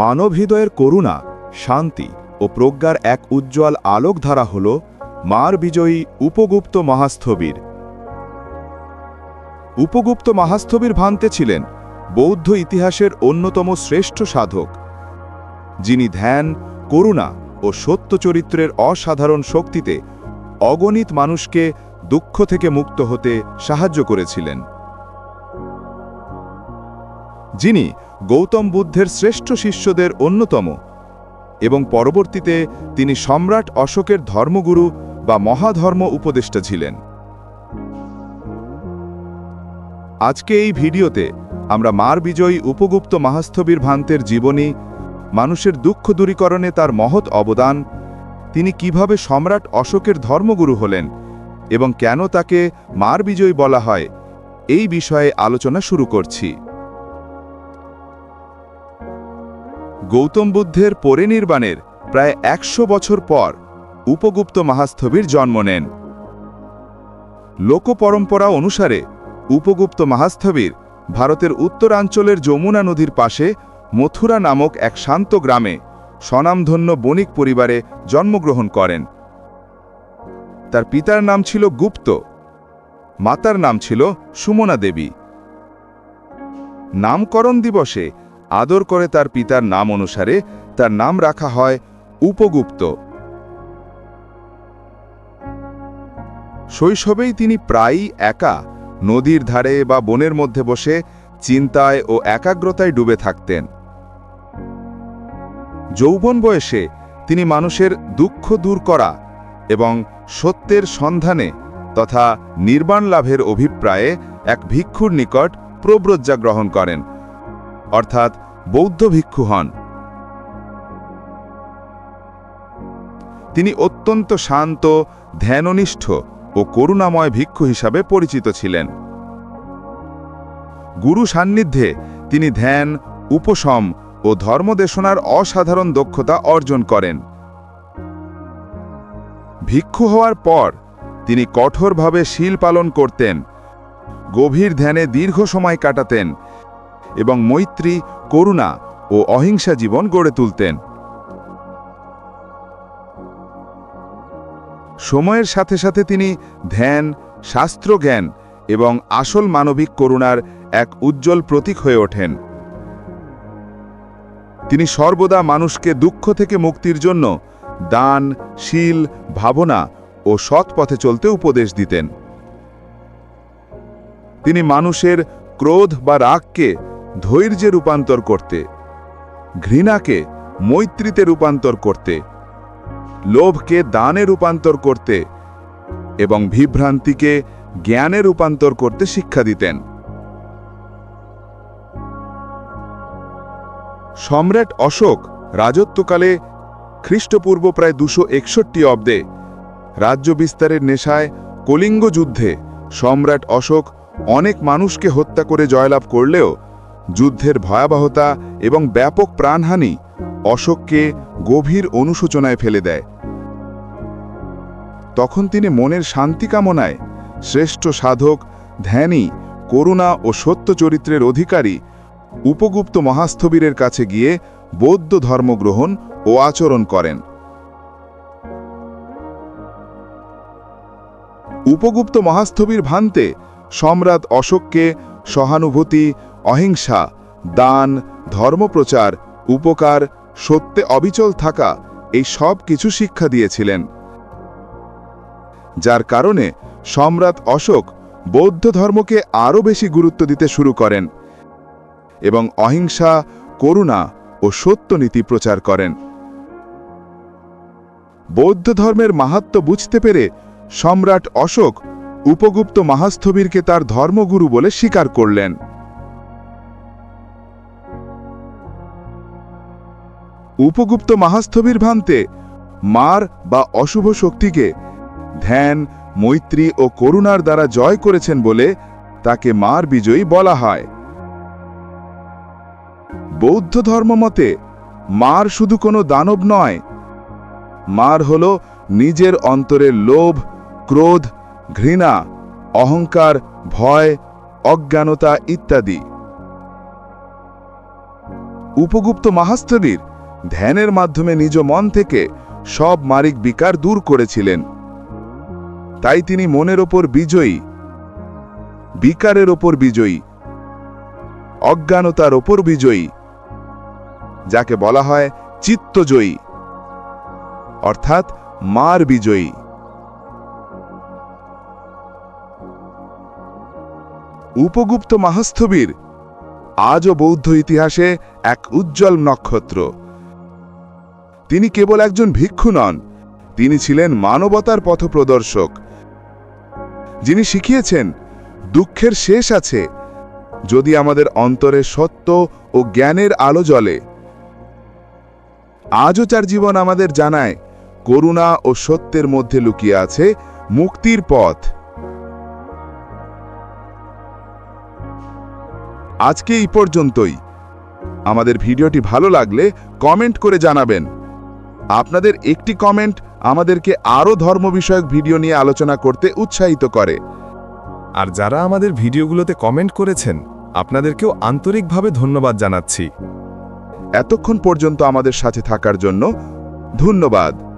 মানব হৃদয়ের করুণা, শান্তি ও প্রজ্ঞার এক উজ্জ্বল আলোকধারা হল মার বিজয়ী উপগুপ্ত মহাস্থবির। উপগুপ্ত মহাস্থবির ভান্তে ছিলেন বৌদ্ধ ইতিহাসের অন্যতম শ্রেষ্ঠ সাধক, যিনি ধ্যান, করুণা ও সত্য চরিত্রের অসাধারণ শক্তিতে অগণিত মানুষকে দুঃখ থেকে মুক্ত হতে সাহায্য করেছিলেন। যিনি গৌতম বুদ্ধের শ্রেষ্ঠ শিষ্যদের অন্যতম এবং পরবর্তীতে তিনি সম্রাট অশোকের ধর্মগুরু বা মহাধর্ম উপদেষ্টা ছিলেন। আজকে এই ভিডিওতে আমরা মার বিজয়ী উপগুপ্ত মাহাস্থবীর ভান্তের জীবনী, মানুষের দুঃখ দূরীকরণে তার মহৎ অবদান, তিনি কীভাবে সম্রাট অশোকের ধর্মগুরু হলেন এবং কেন তাকে মার বিজয়ী বলা হয়, এই বিষয়ে আলোচনা শুরু করছি। গৌতম বুদ্ধের পরিনির্বাণের প্রায় একশো বছর পর উপগুপ্ত মাহাস্থবির জন্ম নেন। লোকপরম্পরা অনুসারে উপগুপ্ত মাহাস্থবির ভারতের উত্তরাঞ্চলের যমুনা নদীর পাশে মথুরা নামক এক শান্ত গ্রামে স্বনামধন্য বণিক পরিবারে জন্মগ্রহণ করেন। তার পিতার নাম ছিল গুপ্ত, মাতার নাম ছিল সুমনা দেবী। নামকরণ দিবসে আদর করে তার পিতার নাম অনুসারে তার নাম রাখা হয় উপগুপ্ত। শৈশবেই তিনি প্রায়ই একা নদীর ধারে বা বনের মধ্যে বসে চিন্তায় ও একাগ্রতায় ডুবে থাকতেন। যৌবন বয়সে তিনি মানুষের দুঃখ দূর করা এবং সত্যের সন্ধানে তথা নির্বাণ লাভের অভিপ্রায়ে এক ভিক্ষুর নিকট প্রব্রজ্জা গ্রহণ করেন। অর্থাৎ বৌদ্ধ ভিক্ষু হন। তিনি অত্যন্ত শান্ত, ধ্যাননিষ্ঠ ও করুণাময় ভিক্ষু হিসাবে পরিচিত ছিলেন। গুরু সান্নিধ্যে তিনি ধ্যান, উপশম ও ধর্মদেশনার অসাধারণ দক্ষতা অর্জন করেন। ভিক্ষু হওয়ার পর তিনি কঠোরভাবে শীল পালন করতেন, গভীর ধ্যানে দীর্ঘ সময় কাটাতেন এবং মৈত্রী, করুণা ও অহিংসা জীবন গড়ে তুলতেন। সময়ের সাথে সাথে তিনি ধ্যান, শাস্ত্রজ্ঞান এবং আসল মানবিক করুণার এক উজ্জ্বল প্রতীক হয়ে ওঠেন। তিনি সর্বদা মানুষকে দুঃখ থেকে মুক্তির জন্য দান, শীল, ভাবনা ও সৎ পথে চলতে উপদেশ দিতেন। তিনি মানুষের ক্রোধ বা রাগকে ধৈর্যে রূপান্তর করতে, ঘৃণাকে মৈত্রীতে রূপান্তর করতে, লোভকে দানে রূপান্তর করতে এবং বিভ্রান্তিকে জ্ঞানে রূপান্তর করতে শিক্ষা দিতেন। সম্রাট অশোক রাজত্বকালে খ্রিস্টপূর্ব প্রায় দুশো একষট্টি অব্দে রাজ্য বিস্তারের নেশায় কলিঙ্গ যুদ্ধে সম্রাট অশোক অনেক মানুষকে হত্যা করে জয়লাভ করলেও যুদ্ধের ভয়াবহতা এবং ব্যাপক প্রাণহানি অশোককে গভীর অনুশোচনায় ফেলে দেয়। তখন তিনি মনের শান্তি কামনায় শ্রেষ্ঠ সাধক, ধ্যানী, করুণা ও সত্য চরিত্রের অধিকারী উপগুপ্ত মহাস্থবীরের কাছে গিয়ে বৌদ্ধ ধর্মগ্রহণ ও আচরণ করেন। উপগুপ্ত মহাস্থবীর ভান্তে সম্রাট অশোককে সহানুভূতি অহিংসা, দান, ধর্মপ্রচার, উপকার, সত্যে অবিচল থাকা, এই সব কিছু শিক্ষা দিয়েছিলেন। যার কারণে সম্রাট অশোক বৌদ্ধ ধর্মকে আরও বেশি গুরুত্ব দিতে শুরু করেন এবং অহিংসা, করুণা ও সত্যনীতি প্রচার করেন। বৌদ্ধ ধর্মের মাহাত্ম বুঝতে পেরে সম্রাট অশোক উপগুপ্ত মাহাস্থবীরকে তার ধর্মগুরু বলে স্বীকার করলেন। উপগুপ্ত মাহাস্থবির ভান্তে মার বা অশুভ শক্তিকে ধ্যান, মৈত্রী ও করুণার দ্বারা জয় করেছেন বলে তাকে মার বিজয়ী বলা হয়। বৌদ্ধ ধর্মমতে মার শুধু কোনো দানব নয়। মার হল নিজের অন্তরের লোভ, ক্রোধ, ঘৃণা, অহংকার, ভয়, অজ্ঞানতা ইত্যাদি। উপগুপ্ত মাহাস্তবীর ধ্যানের মাধ্যমে নিজ মন থেকে সব মারিক বিকার দূর করেছিলেন। তাই তিনি মনের ওপর বিজয়ী, বিকারের ওপর বিজয়ী, অজ্ঞানতার ওপর বিজয়ী, যাকে বলা হয় চিত্তজয়ী, অর্থাৎ মার বিজয়ী। উপগুপ্ত মাহস্থবীর আজও বৌদ্ধ ইতিহাসে এক উজ্জ্বল নক্ষত্র। তিনি কেবল একজন ভিক্ষু নন, তিনি ছিলেন মানবতার পথপ্রদর্শক। যিনি শিখিয়েছেন, দুঃখের শেষ আছে যদি আমাদের অন্তরে সত্য ও জ্ঞানের আলো জ্বলে। আজও তার জীবন আমাদের জানায়, করুণা ও সত্যের মধ্যে লুকিয়ে আছে মুক্তির পথ। আজকে এই পর্যন্তই। আমাদের ভিডিওটি ভালো লাগলে কমেন্ট করে জানাবেন। আপনাদের একটি কমেন্ট আমাদেরকে আরও ধর্ম বিষয়ক ভিডিও নিয়ে আলোচনা করতে উৎসাহিত করে। আর যারা আমাদের ভিডিওগুলোতে কমেন্ট করেছেন আপনাদেরকেও আন্তরিকভাবে ধন্যবাদ জানাচ্ছি। এতক্ষণ পর্যন্ত আমাদের সাথে থাকার জন্য ধন্যবাদ।